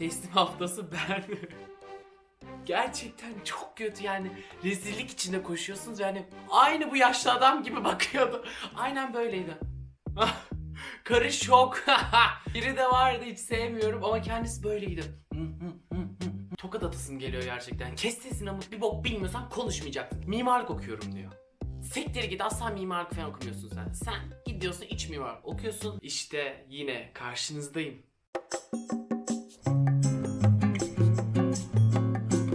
Teslim haftası ben. Gerçekten çok kötü yani rezillik içinde koşuyorsunuz yani aynı bu yaşlı adam gibi bakıyordu. Aynen böyleydi. Ah, Karı şok. Biri de vardı hiç sevmiyorum ama kendisi böyleydi. Tokat atasım geliyor gerçekten. Kes sesini ama bir bok bilmiyorsan konuşmayacaksın. Mimarlık okuyorum diyor. Siktir git asla mimarlık falan okumuyorsun sen. Sen gidiyorsun iç mimar okuyorsun. İşte yine karşınızdayım.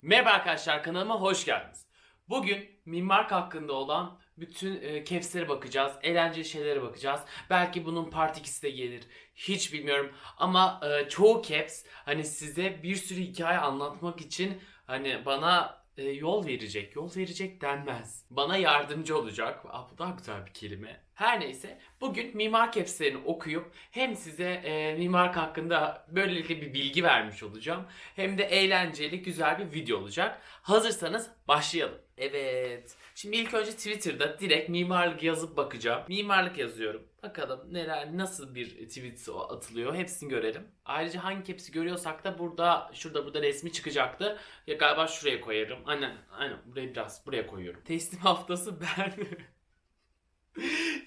Merhaba arkadaşlar kanalıma hoş geldiniz. Bugün mimarlık hakkında olan bütün e, capslere bakacağız, eğlenceli şeylere bakacağız. Belki bunun part 2'si de gelir. Hiç bilmiyorum ama e, çoğu caps hani size bir sürü hikaye anlatmak için hani bana e, yol verecek. Yol verecek denmez. Bana yardımcı olacak. Aa, bu daha güzel bir kelime. Her neyse bugün mimar capslerini okuyup hem size e, mimarlık hakkında böylelikle bir bilgi vermiş olacağım. Hem de eğlenceli güzel bir video olacak. Hazırsanız başlayalım. Evet. Şimdi ilk önce Twitter'da direkt mimarlık yazıp bakacağım. Mimarlık yazıyorum. Bakalım neler nasıl bir tweet atılıyor hepsini görelim. Ayrıca hangi caps'i görüyorsak da burada şurada burada resmi çıkacaktı. Ya galiba şuraya koyarım. Aynen aynen buraya biraz buraya koyuyorum. Teslim haftası ben.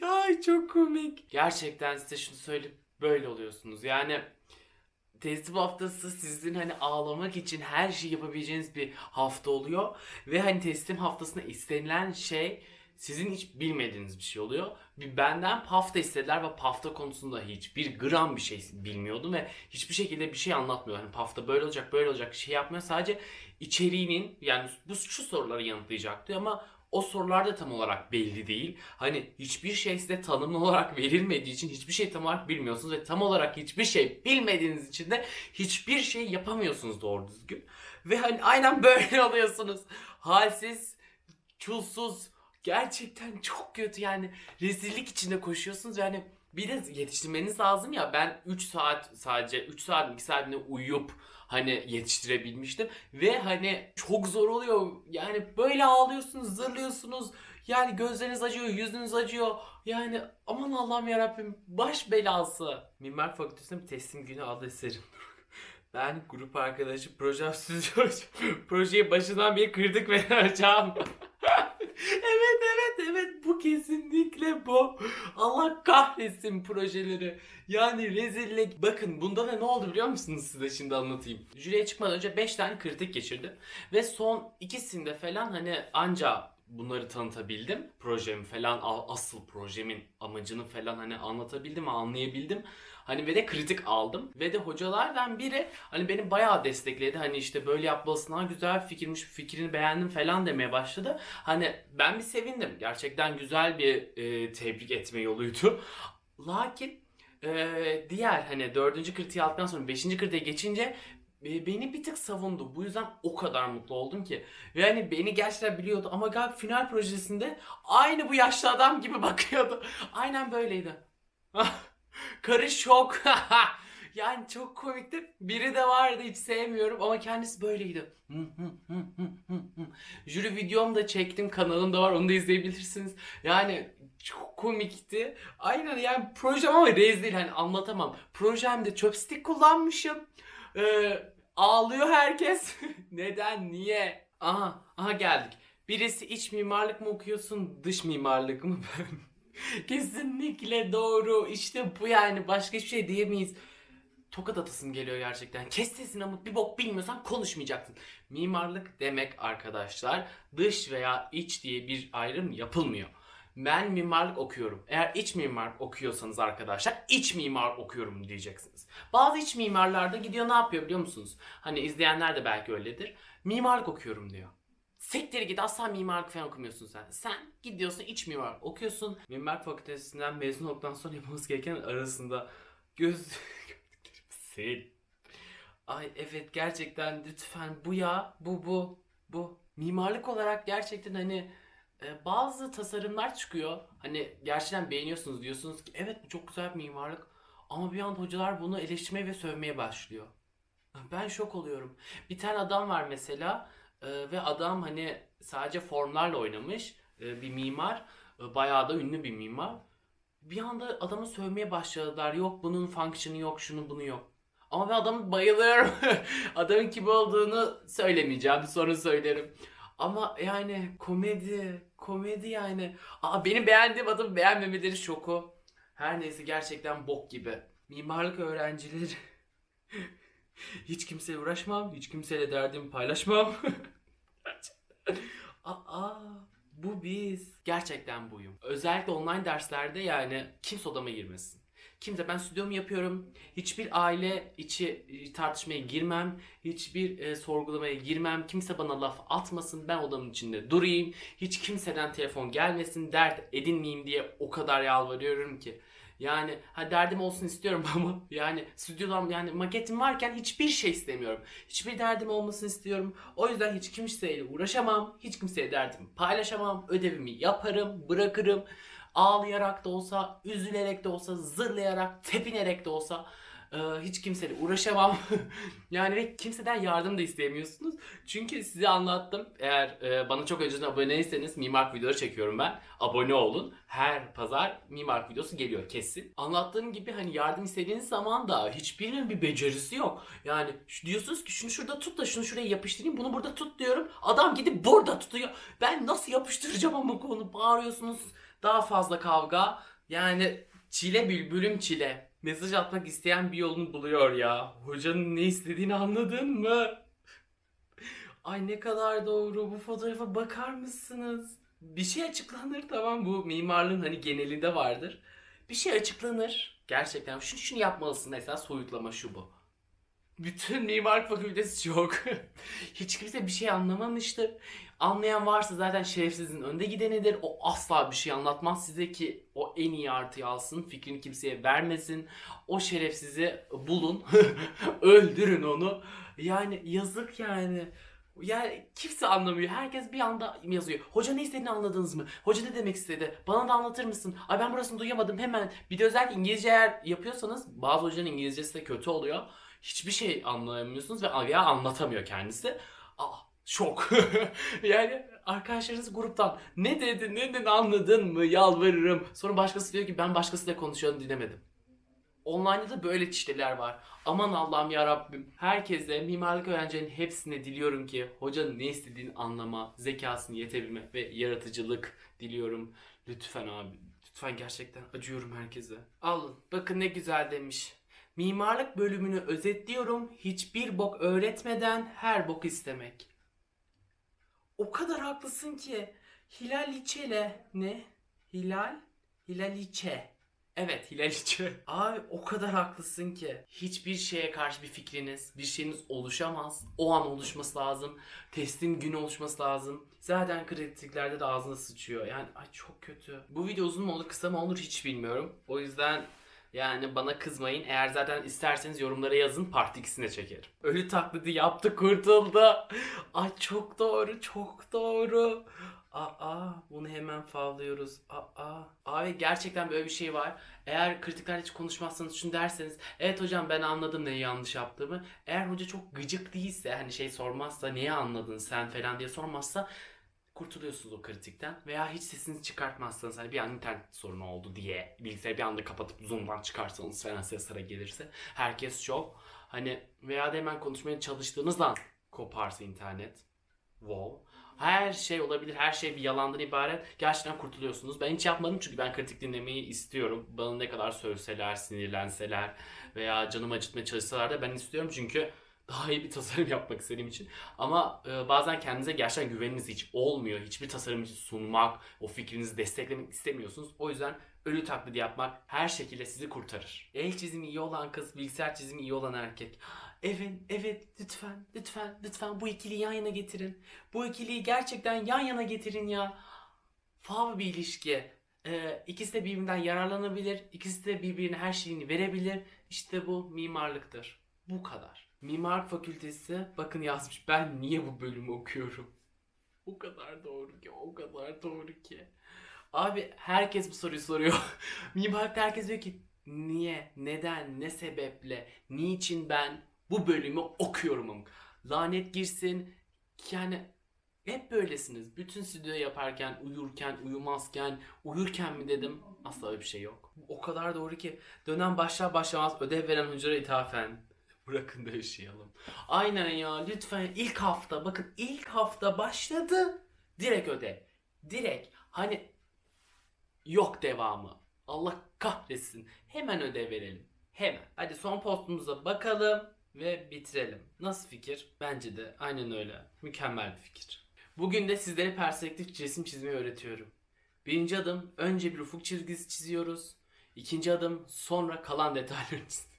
Ay çok komik. Gerçekten size şunu söyleyip böyle oluyorsunuz. Yani teslim haftası sizin hani ağlamak için her şeyi yapabileceğiniz bir hafta oluyor. Ve hani teslim haftasında istenilen şey sizin hiç bilmediğiniz bir şey oluyor. Bir benden pafta istediler ve pafta konusunda hiçbir gram bir şey bilmiyordum ve hiçbir şekilde bir şey anlatmıyor. Hani pafta böyle olacak böyle olacak şey yapmıyor. Sadece içeriğinin yani bu şu soruları yanıtlayacak diyor ama o sorular da tam olarak belli değil. Hani hiçbir şey size tanımlı olarak verilmediği için hiçbir şey tam olarak bilmiyorsunuz ve tam olarak hiçbir şey bilmediğiniz için de hiçbir şey yapamıyorsunuz doğru düzgün. Ve hani aynen böyle oluyorsunuz. Halsiz, çulsuz, gerçekten çok kötü yani rezillik içinde koşuyorsunuz yani bir de yetiştirmeniz lazım ya ben 3 saat sadece 3 saat 2 saatinde uyuyup hani yetiştirebilmiştim. Ve hani çok zor oluyor. Yani böyle ağlıyorsunuz zırlıyorsunuz. Yani gözleriniz acıyor yüzünüz acıyor. Yani aman Allah'ım yarabbim baş belası. Mimar Fakültesi'nde bir teslim günü adlı eserim. Ben grup arkadaşı projem stüdyo projeyi başından beri kırdık ve hocam kesinlikle bu. Allah kahretsin projeleri. Yani rezillik. Bakın bunda da ne oldu biliyor musunuz size şimdi anlatayım. Jüriye çıkmadan önce 5 tane kritik geçirdim. Ve son ikisinde falan hani anca bunları tanıtabildim. Projemi falan asıl projemin amacını falan hani anlatabildim, anlayabildim. Hani ve de kritik aldım. Ve de hocalardan biri hani beni bayağı destekledi. Hani işte böyle yapmalısın ha güzel fikirmiş fikrini beğendim falan demeye başladı. Hani ben bir sevindim. Gerçekten güzel bir e, tebrik etme yoluydu. Lakin e, diğer hani dördüncü kritiği aldıktan sonra beşinci kritiğe geçince e, beni bir tık savundu. Bu yüzden o kadar mutlu oldum ki. Ve hani beni gerçekten biliyordu ama galiba final projesinde aynı bu yaşlı adam gibi bakıyordu. Aynen böyleydi. Karı şok. yani çok komikti. Biri de vardı hiç sevmiyorum ama kendisi böyleydi. Jüri videomu da çektim kanalımda var onu da izleyebilirsiniz. Yani çok komikti. Aynen yani projem ama rezil hani anlatamam. Projemde chopstick kullanmışım. Ee, ağlıyor herkes. Neden? Niye? Aha, aha geldik. Birisi iç mimarlık mı okuyorsun, dış mimarlık mı? Kesinlikle doğru. İşte bu yani. Başka hiçbir şey diyemeyiz. Tokat atasım geliyor gerçekten. Kes sesini ama bir bok bilmiyorsan konuşmayacaksın. Mimarlık demek arkadaşlar dış veya iç diye bir ayrım yapılmıyor. Ben mimarlık okuyorum. Eğer iç mimarlık okuyorsanız arkadaşlar iç mimar okuyorum diyeceksiniz. Bazı iç mimarlar da gidiyor ne yapıyor biliyor musunuz? Hani izleyenler de belki öyledir. Mimarlık okuyorum diyor. Siktir git asla mimarlık falan okumuyorsun sen. Sen gidiyorsun iç mimar okuyorsun. Mimarlık fakültesinden mezun olduktan sonra yapmamız gereken arasında göz sil. Ay evet gerçekten lütfen bu ya bu bu bu. Mimarlık olarak gerçekten hani e, bazı tasarımlar çıkıyor. Hani gerçekten beğeniyorsunuz diyorsunuz ki evet bu çok güzel bir mimarlık. Ama bir anda hocalar bunu eleştirmeye ve sövmeye başlıyor. Ben şok oluyorum. Bir tane adam var mesela e, ve adam hani sadece formlarla oynamış e, bir mimar. E, bayağı da ünlü bir mimar. Bir anda adamı sövmeye başladılar. Yok bunun function'ı yok, şunu bunu yok. Ama ben adamı bayılıyorum. Adamın kim olduğunu söylemeyeceğim. Sonra söylerim. Ama yani komedi, komedi yani. Aa, benim beğendiğim adamı beğenmemeleri şoku. Her neyse gerçekten bok gibi. Mimarlık öğrencileri. hiç kimseyle uğraşmam, hiç kimseyle derdimi paylaşmam. Aa, bu biz. Gerçekten buyum. Özellikle online derslerde yani kimse odama girmesin. Kimse ben stüdyomu yapıyorum. Hiçbir aile içi e, tartışmaya girmem. Hiçbir e, sorgulamaya girmem. Kimse bana laf atmasın. Ben odamın içinde durayım. Hiç kimseden telefon gelmesin. Dert edinmeyeyim diye o kadar yalvarıyorum ki. Yani ha derdim olsun istiyorum ama yani stüdyodam yani maketim varken hiçbir şey istemiyorum. Hiçbir derdim olmasını istiyorum. O yüzden hiç kimseyle uğraşamam. Hiç kimseye derdimi paylaşamam. Ödevimi yaparım, bırakırım. Ağlayarak da olsa, üzülerek de olsa, zırlayarak, tepinerek de olsa e, hiç kimseyle uğraşamam. yani ve kimseden yardım da isteyemiyorsunuz. Çünkü size anlattım. Eğer e, bana çok önceden aboneyseniz Mimar videoları çekiyorum ben. Abone olun. Her pazar Mimar videosu geliyor kesin. Anlattığım gibi hani yardım istediğiniz zaman da hiçbirinin bir becerisi yok. Yani diyorsunuz ki şunu şurada tut da şunu şuraya yapıştırayım. Bunu burada tut diyorum. Adam gidip burada tutuyor. Ben nasıl yapıştıracağım ama konu bağırıyorsunuz. Daha fazla kavga. Yani çile bülbülüm çile. Mesaj atmak isteyen bir yolunu buluyor ya. Hocanın ne istediğini anladın mı? Ay ne kadar doğru. Bu fotoğrafa bakar mısınız? Bir şey açıklanır tamam bu mimarlığın hani genelinde vardır. Bir şey açıklanır. Gerçekten şunu şunu yapmalısın mesela soyutlama şu bu. Bütün mimarlık fakültesi çok. Hiç kimse bir şey anlamamıştır. Anlayan varsa zaten şerefsizin önde gidenidir. O asla bir şey anlatmaz size ki o en iyi artıyı alsın. Fikrini kimseye vermesin. O şerefsizi bulun. Öldürün onu. Yani yazık yani. Yani kimse anlamıyor. Herkes bir anda yazıyor. Hoca ne istediğini anladınız mı? Hoca ne demek istedi? Bana da anlatır mısın? Ay ben burasını duyamadım hemen. Bir de özellikle İngilizce eğer yapıyorsanız bazı hocanın İngilizcesi de kötü oluyor. Hiçbir şey anlayamıyorsunuz ve veya anlatamıyor kendisi. Aa, şok. yani arkadaşlarınız gruptan ne dedi ne dedi anladın mı yalvarırım. Sonra başkası diyor ki ben başkasıyla konuşuyorum dinlemedim. Online'da da böyle çişteler var. Aman Allah'ım ya Rabbim. Herkese mimarlık öğrencilerinin hepsine diliyorum ki hocanın ne istediğini anlama, zekasını yetebilme ve yaratıcılık diliyorum. Lütfen abi. Lütfen gerçekten acıyorum herkese. Alın. Bakın ne güzel demiş. Mimarlık bölümünü özetliyorum. Hiçbir bok öğretmeden her bok istemek. O kadar haklısın ki. Hilal İçele ne? Hilal? Hilal İçe. Evet Hilal İçe. Abi o kadar haklısın ki. Hiçbir şeye karşı bir fikriniz, bir şeyiniz oluşamaz. O an oluşması lazım. Testin günü oluşması lazım. Zaten kritiklerde de ağzına sıçıyor. Yani ay çok kötü. Bu video uzun mu olur kısa mı olur hiç bilmiyorum. O yüzden yani bana kızmayın. Eğer zaten isterseniz yorumlara yazın. Part 2'sini çekerim. Ölü taklidi yaptı kurtuldu. Ay çok doğru çok doğru. Aa bunu hemen favlıyoruz. Aa abi gerçekten böyle bir şey var. Eğer kritiklerle hiç konuşmazsanız şunu derseniz evet hocam ben anladım neyi yanlış yaptığımı. Eğer hoca çok gıcık değilse hani şey sormazsa niye anladın sen falan diye sormazsa kurtuluyorsunuz o kritikten. Veya hiç sesinizi çıkartmazsanız hani bir an internet sorunu oldu diye bilgisayarı bir anda kapatıp zoom'dan çıkarsanız falan seslara gelirse herkes şok. Hani veya da hemen konuşmaya çalıştığınız an koparsa internet. Wow. Her şey olabilir. Her şey bir yalandan ibaret. Gerçekten kurtuluyorsunuz. Ben hiç yapmadım çünkü ben kritik dinlemeyi istiyorum. Bana ne kadar sövseler, sinirlenseler veya canımı acıtmaya çalışsalar da ben istiyorum çünkü daha iyi bir tasarım yapmak istediğim için. Ama e, bazen kendinize gerçekten güveniniz hiç olmuyor. Hiçbir tasarım için sunmak, o fikrinizi desteklemek istemiyorsunuz. O yüzden ölü taklidi yapmak her şekilde sizi kurtarır. El çizimi iyi olan kız, bilgisayar çizimi iyi olan erkek. Evet, evet lütfen, lütfen, lütfen bu ikiliyi yan yana getirin. Bu ikiliyi gerçekten yan yana getirin ya. Fav bir ilişki. Ee, ikisi de birbirinden yararlanabilir. İkisi de birbirine her şeyini verebilir. İşte bu mimarlıktır. Bu kadar. Mimarlık fakültesi bakın yazmış ben niye bu bölümü okuyorum. O kadar doğru ki o kadar doğru ki. Abi herkes bu soruyu soruyor. Mimarlıkta herkes diyor ki niye, neden, ne sebeple, niçin ben bu bölümü okuyorum. Lanet girsin. Yani hep böylesiniz. Bütün stüdyo yaparken, uyurken, uyumazken, uyurken mi dedim. Asla öyle bir şey yok. O kadar doğru ki dönem başlar başlamaz ödev veren hocalara ithafen. Bırakın da yaşayalım. Aynen ya lütfen ilk hafta bakın ilk hafta başladı. Direkt öde. Direkt hani yok devamı. Allah kahretsin. Hemen ödev verelim. Hemen. Hadi son postumuza bakalım ve bitirelim. Nasıl fikir? Bence de aynen öyle. Mükemmel bir fikir. Bugün de sizlere perspektif resim çizmeyi öğretiyorum. Birinci adım önce bir ufuk çizgisi çiziyoruz. İkinci adım sonra kalan detayları çiziyoruz.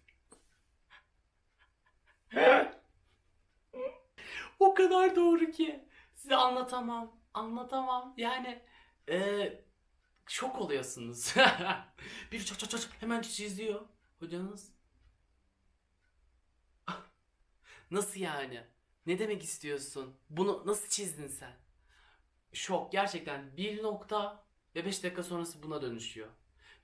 o kadar doğru ki. Size anlatamam. Anlatamam. Yani eee şok oluyorsunuz. bir çat çat çat hemen çiziyor. Hocanız. Nasıl yani? Ne demek istiyorsun? Bunu nasıl çizdin sen? Şok. Gerçekten bir nokta ve 5 dakika sonrası buna dönüşüyor.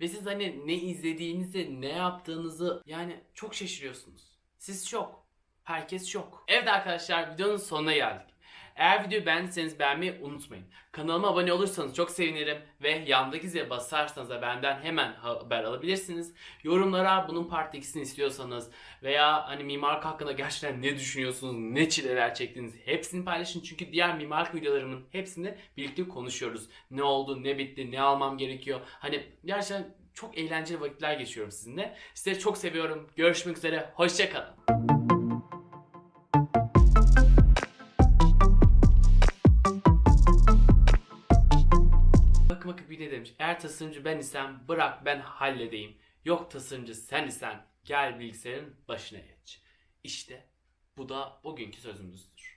Ve siz hani ne izlediğinizi, ne yaptığınızı yani çok şaşırıyorsunuz. Siz şok. Herkes şok. Evet arkadaşlar videonun sonuna geldik. Eğer videoyu beğendiyseniz beğenmeyi unutmayın. Kanalıma abone olursanız çok sevinirim ve yandaki zile basarsanız da benden hemen haber alabilirsiniz. Yorumlara bunun part 2'sini istiyorsanız veya hani mimarlık hakkında gerçekten ne düşünüyorsunuz, ne çileler çektiniz hepsini paylaşın. Çünkü diğer mimarlık videolarımın hepsini birlikte konuşuyoruz. Ne oldu, ne bitti, ne almam gerekiyor. Hani gerçekten çok eğlenceli vakitler geçiyorum sizinle. Sizi çok seviyorum. Görüşmek üzere. Hoşçakalın. Eğer tasarımcı ben isem bırak ben halledeyim. Yok tasarımcı sen isen gel bilgisayarın başına geç. İşte bu da bugünkü sözümüzdür.